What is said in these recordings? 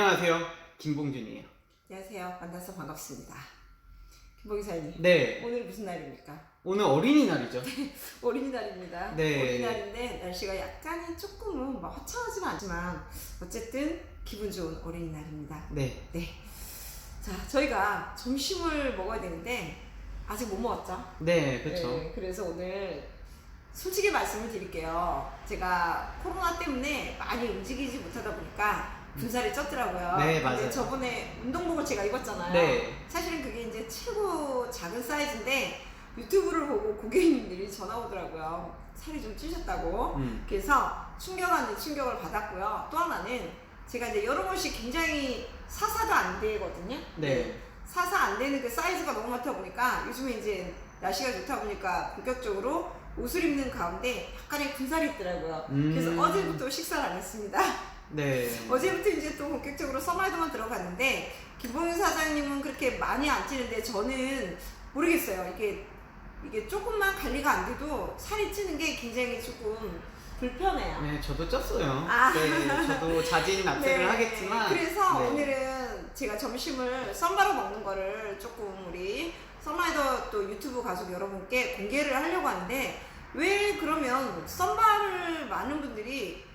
안녕하세요. 김봉준이에요. 안녕하세요. 만나서 반갑습니다. 김봉희 사님. 네. 오늘 무슨 날입니까? 오늘 어린이날이죠. 어린이날입니다. 네. 어린이날인데 날씨가 약간은 조금은 뭐 화창하지는 않지만 어쨌든 기분 좋은 어린이날입니다. 네. 네. 자, 저희가 점심을 먹어야 되는데 아직 못 먹었죠? 네, 그렇죠. 네, 그래서 오늘 솔직히 말씀을 드릴게요. 제가 코로나 때문에 많이 움직이지 못하다 보니까 분살이 쪘더라고요. 네, 근데 맞아요. 저번에 운동복을 제가 입었잖아요. 네. 사실은 그게 이제 최고 작은 사이즈인데 유튜브를 보고 고객님들이 전화 오더라고요. 살이 좀 찌셨다고. 음. 그래서 충격 아닌 충격을 받았고요. 또 하나는 제가 이제 여러 번씩 굉장히 사사도 안 되거든요. 네. 사사 안 되는 그 사이즈가 너무 많다 보니까 요즘에 이제 날씨가 좋다 보니까 본격적으로 옷을 입는 가운데 약간의 군살이 있더라고요. 음. 그래서 어제부터 식사를 안 했습니다. 네. 어제부터 이제 또 본격적으로 서마이드만 들어갔는데 김봉윤 사장님은 그렇게 많이 안 찌는데 저는 모르겠어요. 이게 이게 조금만 관리가 안 돼도 살이 찌는 게 굉장히 조금 불편해요. 네, 저도 쪘어요. 아. 네, 저도 자진 납득을 네. 하겠지만. 그래서 네. 오늘은 제가 점심을 썸바로 먹는 거를 조금 우리 썸라이더 또 유튜브 가족 여러분께 공개를 하려고 하는데 왜 그러면 썸바를 많은 분들이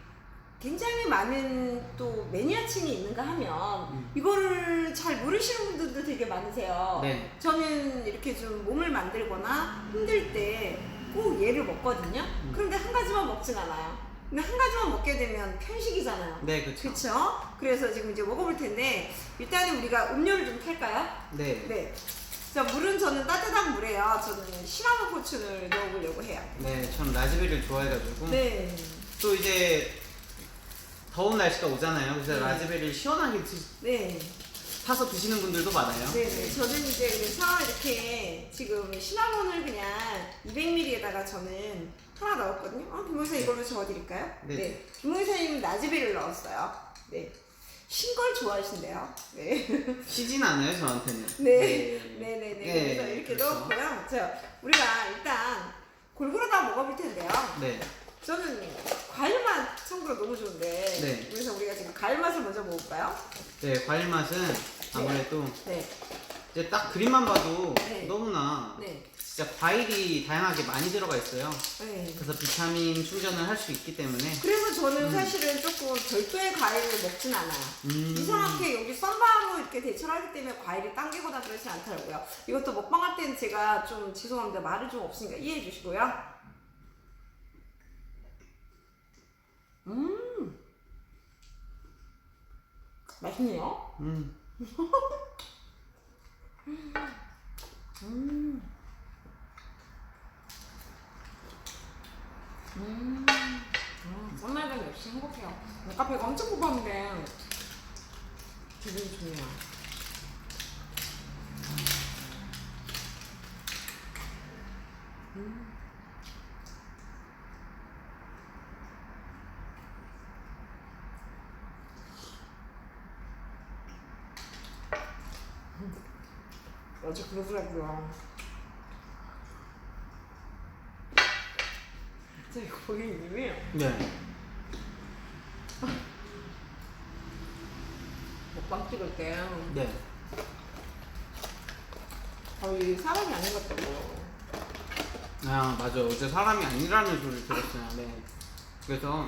굉장히 많은 또 매니아층이 있는가 하면 음. 이거를 잘 모르시는 분들도 되게 많으세요. 네. 저는 이렇게 좀 몸을 만들거나 힘들 때 꼭 얘를 먹거든요. 음. 그런데 한 가지만 먹진 않아요. 근데 한 가지만 먹게 되면 편식이잖아요. 네, 그렇죠. 그쵸? 그래서 지금 이제 먹어볼 텐데 일단은 우리가 음료를 좀 탈까요? 네. 네. 자 물은 저는 따뜻한 물에요. 저는 시나몬 포춘을 넣어보려고 해요. 네, 저는 라즈베리를 좋아해가지고. 네. 또 이제 더운 날씨가 오잖아요. 그래서 네. 라즈베리를 시원하게 드, 네. 타서 드시는 분들도 많아요. 네 네. 저는 이제 그래서 이렇게 지금 시나몬을 그냥 200ml에다가 저는 하나 넣었거든요. 어, 김문사 이걸로 저어드릴까요? 네. 김문사님 라즈베리를 넣었어요. 네. 신 걸 좋아하신대요. 네. 시진 않아요, 저한테는. 네. 네네네. 네, 그래서 이렇게 그렇죠. 넣었고요. 자, 우리가 일단 골고루 다 먹어볼 텐데요. 네. 저는 과일 맛 참고로 너무 좋은데. 네. 그래서 우리가 지금 과일 맛을 먼저 먹을까요? 네, 과일 맛은 아무래도 네. 이제 딱 그림만 봐도 네. 너무나 네. 진짜 과일이 다양하게 많이 들어가 있어요. 네. 그래서 비타민 충전을 할 수 있기 때문에 그래서 저는 음. 사실은 조금 별도의 과일을 먹진 않아요. 음, 이상하게 여기 썬바하고 이렇게 대처를 하기 때문에 과일이 당기거나 그러지 않더라고요. 이것도 먹방 할 때는 제가 좀 죄송합니다. 말을 좀 없으니까 이해해 주시고요. 음. 맛있네요. 음, 음. 음. 음. 역시 행복해요. 배가 엄청 고팠는데 기분이 좋네요. 음. 진짜 이거 보기 유명해요. 네, 먹방 찍을 때 네, 거의 사람이 아닌 것 같다고. 아 맞아. 어제 사람이 아니라는 소리를 들었어요. 네, 그래서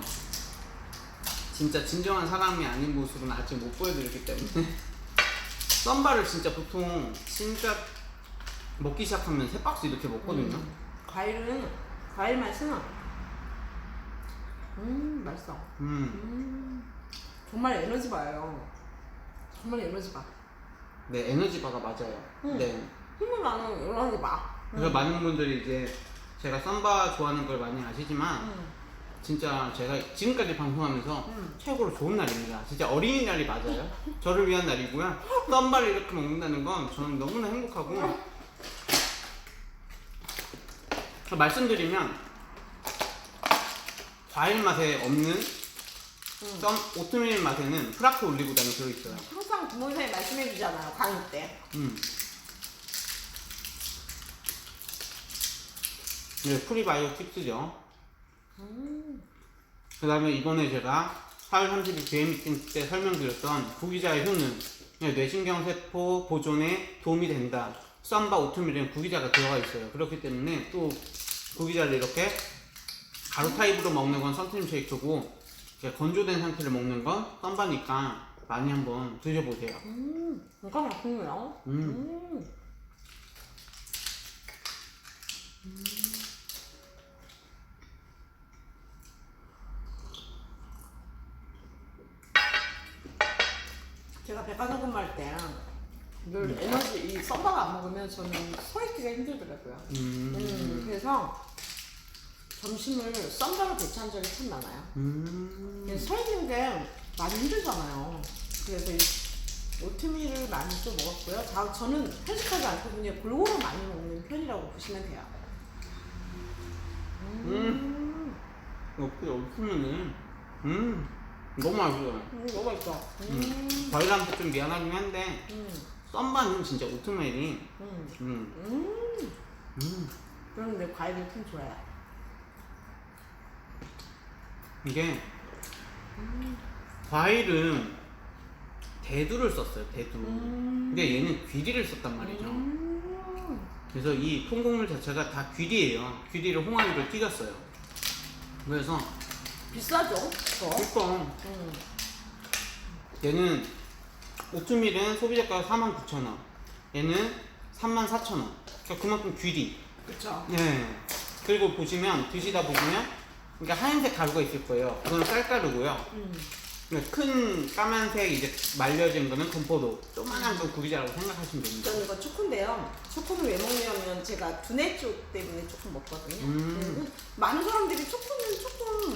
진짜 진정한 사람이 아닌 모습은 아직 못 보여드렸기 때문에 썬바를 진짜 보통 진짜 먹기 시작하면 세 박스 이렇게 먹거든요. 음, 과일은 과일 맛은 음 맛있어. 음, 음 정말 에너지 바예요. 정말 에너지 바. 네 에너지바가 맞아요. 음. 네. 힘을 나는 에너지 바. 그래서 많은 분들이 이제 제가 썸바 좋아하는 걸 많이 아시지만 음, 진짜 제가 지금까지 방송하면서 음. 최고로 좋은 날입니다. 진짜 어린이날이 맞아요. 저를 위한 날이고요. 썸바를 이렇게 먹는다는 건 저는 너무나 행복하고 말씀드리면 과일 맛에 없는 음. 썸 오트밀 맛에는 프라크 올리고당이 들어있어요. 항상 부모님이 말씀해 주잖아요 강의 때. 음. 네, 프리바이오 칩스죠. 음. 그 다음에 이번에 제가 4월 30일 BM 미팅 때 설명드렸던 구기자의 효능 네, 뇌신경 세포 보존에 도움이 된다. 쌈바 오트밀에는 구기자가 들어가 있어요. 그렇기 때문에 또 구기자를 이렇게 가루 타입으로 먹는 건 선트림 쉐이크고 건조된 상태를 먹는 건 쌈바니까 많이 한번 드셔보세요. 음, 이거 맛있네요. 음. 음. 제가 백화점 근무할 때 늘 에너지 이 썸바가 안 먹으면 저는 서 있기가 힘들더라고요. 음, 음. 그래서 점심을 썸바로 대체한 적이 참 많아요. 음. 근데 서 있는 게 많이 힘들잖아요. 그래서 이 오트밀을 많이 좀 먹었고요. 자, 저는 편식하지 않거든요. 골고루 많이 먹는 편이라고 보시면 돼요. 음, 어떻게 없으면은 음 너무 맛있어요. 음, 너무 맛있어. 음, 저희한테 좀 미안하긴 한데 음, 썸바는 진짜 오트밀이 음, 음, 음. 음. 그런데 과일을 참 좋아해요. 이게 과일은 대두를 썼어요 대두 음. 근데 얘는 귀리를 썼단 말이죠 음. 그래서 이 통곡물 자체가 다 귀리예요 귀리를 홍합으로 튀겼어요 그래서 비싸죠? 그거? 이പ്പം 음. 얘는 오트밀은 소비자가가 49,000원 얘는 34,000원 그러니까 그만큼 귀리 그쵸. 네. 그리고 보시면 드시다 보시면 그러니까 하얀색 가루가 있을 거예요. 그건 쌀가루고요. 음. 그러니까 큰 까만색 이제 말려진 거는 건포도. 조만한 건 구기자라고 생각하시면 됩니다. 저는 이거 초코인데요. 초코는 왜 먹냐면 제가 두뇌 쪽 때문에 조금 먹거든요. 음. 그리고 많은 사람들이 초코는 조금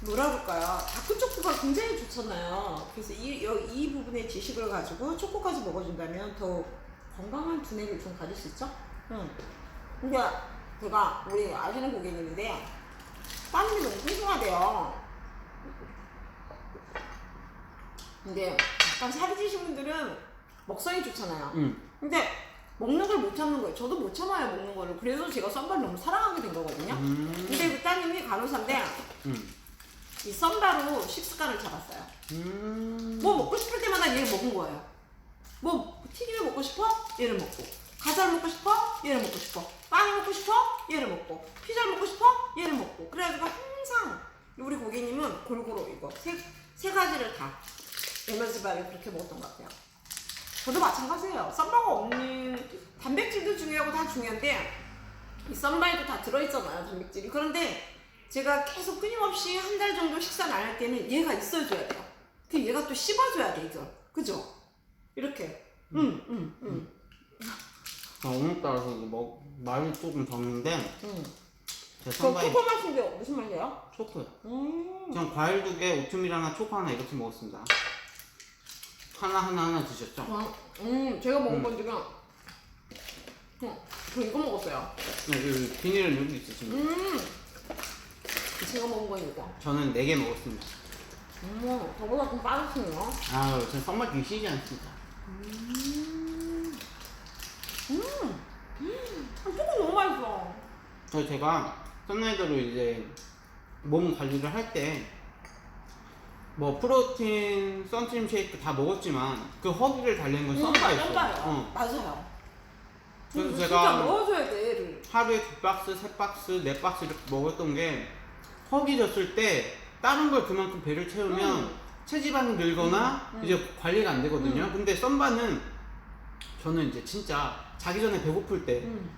뭐라 그럴까요? 다크 초코가 굉장히 좋잖아요. 그래서 이, 여- 이 부분의 지식을 가지고 초코까지 먹어준다면 더 건강한 두뇌를 좀 가질 수 있죠? 응. 근데 제가 우리 아시는 고객님인데 빵이 너무 뚱뚱하대요. 근데 약간 살이 찌신 분들은 먹성이 좋잖아요. 음. 근데 먹는 걸 못 참는 거예요. 저도 못 참아요 먹는 거를. 그래서 제가 썸바를 너무 사랑하게 된 거거든요. 음. 근데 그 따님이 간호사인데 음. 이 썸바로 식습관을 잡았어요. 음. 뭐 먹고 싶을 때마다 얘를 먹은 거예요. 뭐 튀김을 먹고 싶어? 얘를 먹고. 과자를 먹고 싶어? 얘를 먹고 싶어. 빵을 먹고 싶어? 얘를 먹고. 피자를 먹고 싶어? 얘를 먹고. 그래가지고 항상 우리 고객님은 골고루 이거 세, 세 가지를 다 에너지바를 그렇게 먹었던 것 같아요. 저도 마찬가지예요. 썸바가 없는 단백질도 중요하고 다 중요한데 이 썸바에도 다 들어있잖아요 단백질이. 그런데 제가 계속 끊임없이 한 달 정도 식사를 안 할 때는 얘가 있어줘야 돼요. 그 얘가 또 씹어줘야 돼 이걸. 그죠? 이렇게. 응, 응, 응, 아, 오늘따라서 뭐, 말이 조금 적는데, 응. 제그 선바에 코코 맛인데 무슨 맛이에요? 초코요. 음. 그냥 과일 두 개, 오트밀 하나, 초코 하나 이렇게 먹었습니다. 하나, 하나, 하나 드셨죠? 아, 음, 제가 먹은 음. 건 지금. 어, 저 이거 먹었어요. 네, 그 비닐은 여기 있으십니다. 음. 제가 먹은 건 이거. 저는 네개 먹었습니다. 음, 저보다 좀 빠르시네요. 아유, 전 정말 귀시지 않습니다. 음. 음. 음. 아, 너무 맛있어. 그래서 제가 썬라이더로 이제 몸 관리를 할 때 뭐 프로틴, 썬트림 쉐이크 다 먹었지만 그 허기를 달래는 건 썬바였어요. 썸바요. 어. 맞아요. 그래서 음, 제가 넣어줘야 돼, 얘를. 하루에 두 박스, 세 박스, 네 박스 이렇게 먹었던 게 허기졌을 때 다른 걸 그만큼 배를 채우면 음. 체지방이 늘거나 음, 음. 이제 관리가 안 되거든요. 음. 근데 썬바는 저는 이제 진짜 자기 전에 배고플 때 음.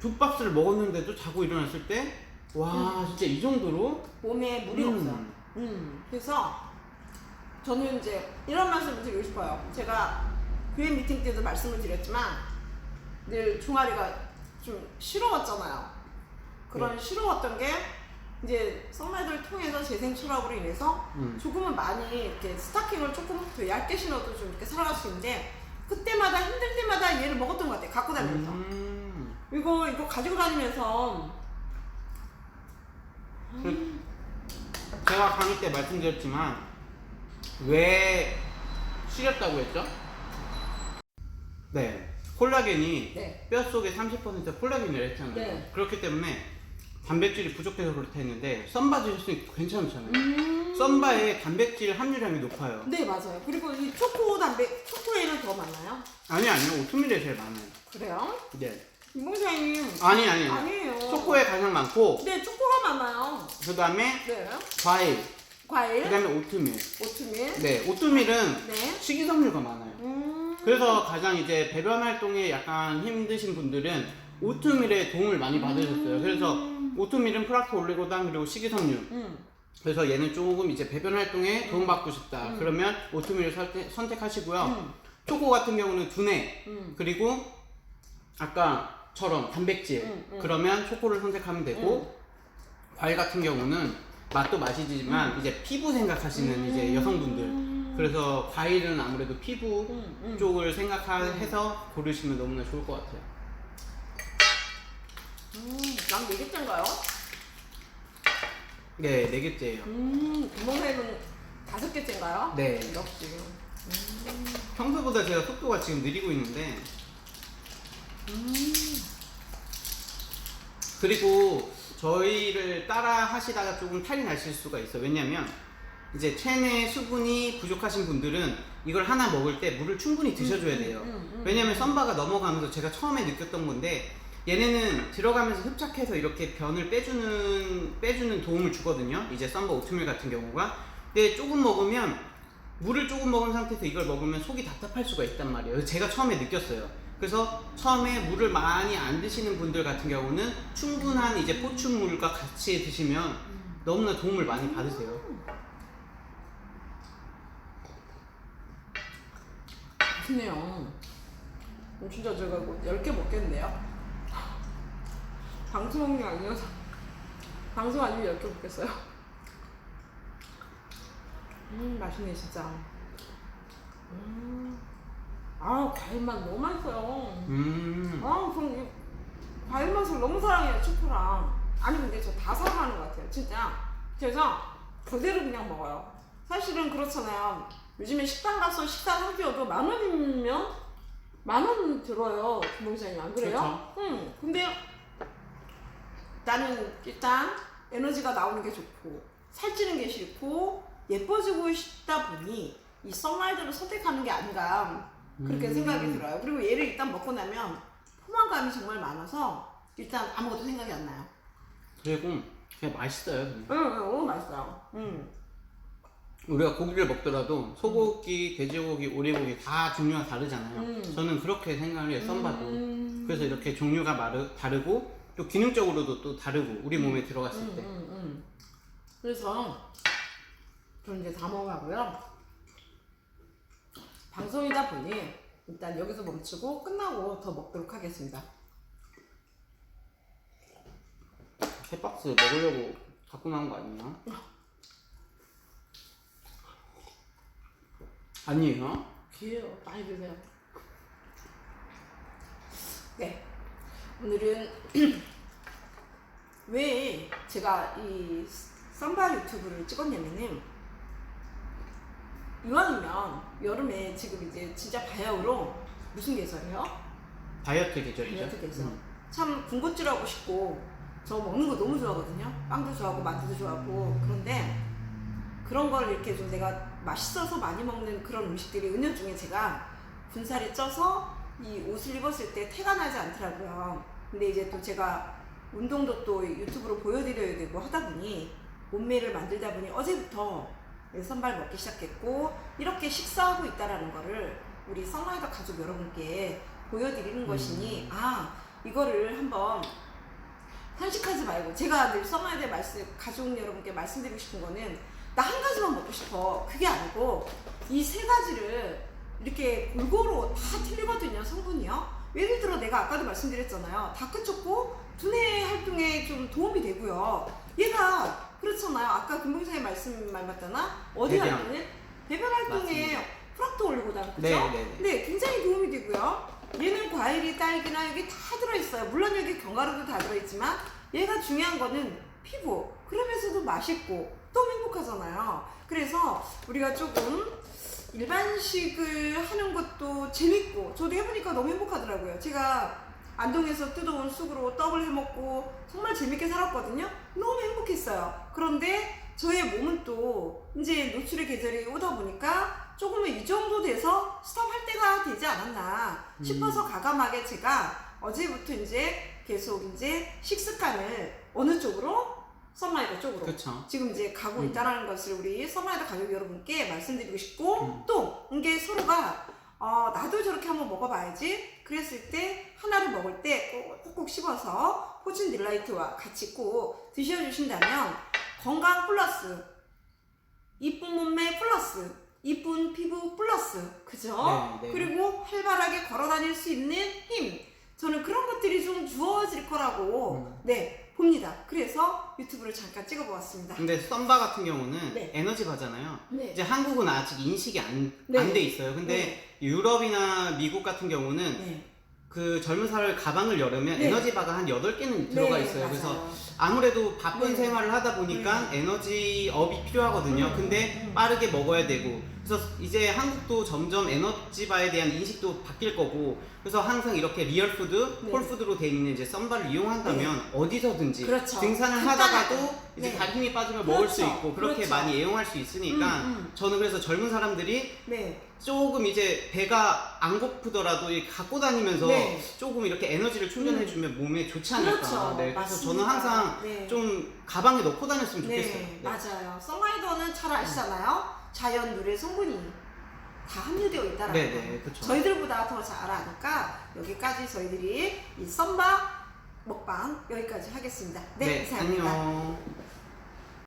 두 박스를 먹었는데도 자고 일어났을 때, 와, 진짜 이 정도로? 몸에 물이 음. 없어. 음, 그래서 저는 이제 이런 말씀을 드리고 싶어요. 제가 교회 미팅 때도 말씀을 드렸지만 늘 종아리가 좀 시러웠잖아요. 그런 시러웠던 게 이제 썸마이드를 통해서 재생 철학으로 인해서 음. 조금은 많이 이렇게 스타킹을 조금 더 얇게 신어도 좀 이렇게 살아갈 수 있는데 그때마다 힘들 때마다 얘를 먹었던 것 같아요. 갖고 다니면서. 음. 이거 이거 가지고 다니면서 제가 강의 때 말씀드렸지만, 왜 시렸다고 했죠? 네. 콜라겐이 네. 뼈 속에 30% 콜라겐이라 했잖아요. 네. 그렇기 때문에 단백질이 부족해서 그렇다 했는데, 썬바드 혈순이 괜찮잖아요. 음. 썬바의 단백질 함유량이 높아요. 네 맞아요. 그리고 이 초코 담배 초코에는 더 많나요? 아니 아니요 오트밀에 제일 많아요. 그래요? 네. 이봉사님 아니 아니. 아니. 아니에요. 초코에 가장 많고 네 초코가 많아요. 그다음에 네. 과일, 과일, 그다음에 오트밀. 오트밀. 네, 오트밀은 네. 식이섬유가 많아요. 음. 그래서 가장 이제 배변 활동에 약간 힘드신 분들은 오트밀에 도움을 많이 받으셨어요. 그래서 오트밀은 프락토 올리고당 그리고 식이섬유. 음. 그래서 얘는 조금 이제 배변 활동에 도움받고 싶다. 음. 그러면 오트밀을 선택, 선택하시고요. 음. 초코 같은 경우는 두뇌 음. 그리고 아까처럼 단백질 음, 음. 그러면 초코를 선택하면 되고 과일 같은 경우는 맛도 맛이지만 이제 피부 생각하시는 이제 여성분들 그래서 과일은 아무래도 피부 음, 음. 쪽을 생각해서 고르시면 너무나 좋을 것 같아요. 음. 난 네개째인가요? 네, 네 개째예요. 음. 이봉사님은 다섯 개째인가요? 네. 역시. 평소보다 제가 속도가 지금 느리고 있는데 음. 그리고 저희를 따라 하시다가 조금 탈이 나실 수가 있어 요. 왜냐면 이제 체내 수분이 부족하신 분들은 이걸 하나 먹을 때 물을 충분히 드셔줘야 돼요. 음, 음, 음. 왜냐면 썬바가 넘어가면서 제가 처음에 느꼈던 건데 얘네는 들어가면서 흡착해서 이렇게 변을 빼주는 빼주는 도움을 주거든요. 이제 썬바 오트밀 같은 경우가. 근데 조금 먹으면 물을 조금 먹은 상태에서 이걸 먹으면 속이 답답할 수가 있단 말이에요. 제가 처음에 느꼈어요. 그래서 처음에 물을 많이 안 드시는 분들 같은 경우는 충분한 이제 포춘물과 같이 드시면 너무나 도움을 많이 받으세요. 맛있네요. 음, 진짜 제가 뭐 10개 먹겠는데요? 방송이 아니어서 방송 아니면 10개 먹겠어요. 음 맛있네 진짜. 음. 아 과일 맛 너무 맛있어요. 음. 아 그럼 이 과일 맛을 너무 사랑해요 초코랑. 아니 근데 저 다 사랑하는 것 같아요 진짜. 그래서 그대로 그냥 먹어요. 사실은 그렇잖아요. 요즘에 식당 가서 식사 사줘도 만 원이면 만 원 들어요 김봉사님 안 그래요? 그렇죠. 응. 근데 나는 일단 에너지가 나오는 게 좋고 살찌는 게 싫고 예뻐지고 싶다 보니 이 썬라이드를 선택하는 게 아닌가 그렇게 음. 생각이 들어요. 그리고 얘를 일단 먹고 나면 포만감이 정말 많아서 일단 아무것도 생각이 안 나요. 그리고 그냥 맛있어요. 그냥. 응, 응, 너무 맛있어요. 응. 우리가 고기를 먹더라도 소고기, 돼지고기, 오리고기 다 종류가 다르잖아요. 음. 저는 그렇게 생각을 해요. 썬바도. 음. 그래서 이렇게 종류가 마르, 다르고 또 기능적으로도 또 다르고 우리 몸에 들어갔을 음, 때. 음, 음. 그래서 저는 이제 다 먹어가고요. 방송이다 보니 일단 여기서 멈추고 끝나고 더 먹도록 하겠습니다. 세 박스 먹으려고 갖고 나온 거 아니에요? 아니에요? 귀해요. 많이 드세요. 네. 오늘은 왜 제가 이 쌈바 유튜브를 찍었냐면은 이왕이면 여름에 지금 이제 진짜 바야흐로 무슨 계절이에요? 다이어트 계절이죠. 다이어트 계절. 음. 참 군것질 하고 싶고 저 먹는 거 너무 좋아하거든요. 빵도 좋아하고 만두도 좋아하고 그런데 그런 걸 이렇게 좀 내가 맛있어서 많이 먹는 그런 음식들이 은연 중에 제가 군살이 쪄서 이 옷을 입었을 때 태가 나지 않더라고요. 근데 이제 또 제가 운동도 또 유튜브로 보여드려야 되고 하다 보니 몸매를 만들다 보니 어제부터 선발 먹기 시작했고 이렇게 식사하고 있다라는 거를 우리 썬라이더 가족 여러분께 보여드리는 것이니 아 이거를 한번 편식하지 말고 제가 늘 썬라이더에 말씀 가족 여러분께 말씀드리고 싶은 거는 나 한 가지만 먹고 싶어 그게 아니고 이 세 가지를 이렇게 골고루 다 틀리거든요 성분이요 예를 들어 내가 아까도 말씀드렸잖아요 다크초코 두뇌 활동에 좀 도움이 되고요 얘가 그렇잖아요 아까 금붕사의 말씀 말 맞잖아 어디 배변. 활동에 배변 활동에 맞습니다. 프락토 올리고당 그죠? 네, 네, 네. 네, 굉장히 도움이 되고요. 얘는 과일이 딸기나 여기 다 들어있어요. 물론 여기 견과류도 다 들어있지만 얘가 중요한 거는 피부. 그러면서도 맛있고 너무 행복하잖아요. 그래서 우리가 조금 일반식을 하는 것도 재밌고 저도 해보니까 너무 행복하더라고요. 제가 안동에서 뜯어온 쑥으로 떡을 해먹고 정말 재밌게 살았거든요. 너무 행복했어요. 그런데 저의 몸은 또 이제 노출의 계절이 오다 보니까 조금은 이 정도 돼서 스탑할 때가 되지 않았나 음. 싶어서 가감하게 제가 어제부터 이제 계속 이제 식습관을 어느 쪽으로 썬라이더 쪽으로 그쵸. 지금 이제 가고 음. 있다라는 것을 우리 썬라이더 가족 여러분께 말씀드리고 싶고 음. 또 이게 서로가 어, 나도 저렇게 한번 먹어봐야지 그랬을 때 하나를 먹을 때 꼭꼭 씹어서 호진 딜라이트와 같이 꼭 드셔주신다면 건강 플러스 이쁜 몸매 플러스 이쁜 피부 플러스 그죠? 네, 네. 그리고 활발하게 걸어 다닐 수 있는 힘 저는 그런 것들이 좀 주어질 거라고 음. 네 봅니다 그래서 유튜브를 잠깐 찍어보았습니다 근데 썸바 같은 경우는 네. 에너지 바잖아요. 네. 이제 한국은 아직 인식이 안 네. 안 돼 있어요. 근데 유럽이나 미국 같은 경우는 네. 그 젊은 사람 가방을 열으면 네. 에너지 바가 한 8개는 들어가 네, 있어요. 그래서 맞아요. 아무래도 바쁜 네. 생활을 하다 보니까 에너지 업이 필요하거든요. 음, 근데 음. 빠르게 먹어야 되고. 그래서 이제 한국도 점점 에너지바에 대한 인식도 바뀔 거고. 그래서 항상 이렇게 리얼푸드, 네. 홀푸드로 돼 있는 이제 썬바를 이용한다면 어디서든지 그렇죠. 등산을 간단하게. 하다가도 이제 네. 다리 힘이 빠지면 먹을 수 그렇죠. 있고 그렇게 그렇죠. 많이 애용할 수 있으니까 음, 음. 저는 그래서 젊은 사람들이 네. 조금 이제 배가 안 고프더라도 이 갖고 다니면서 네. 조금 이렇게 에너지를 충전해주면 몸에 좋지 않을까. 그렇죠. 네, 그래서 맞습니다. 저는 항상 네. 좀 가방에 넣고 다녔으면 좋겠어요. 네, 네. 맞아요. 썬라이더는 잘 아시잖아요. 자연 누의 성분이 다 함유되어 있다라는 네, 거. 네, 그렇죠. 저희들보다 더 잘 아니까 여기까지 저희들이 이 썬바 먹방 여기까지 하겠습니다. 네, 네, 이상입니다. 안녕.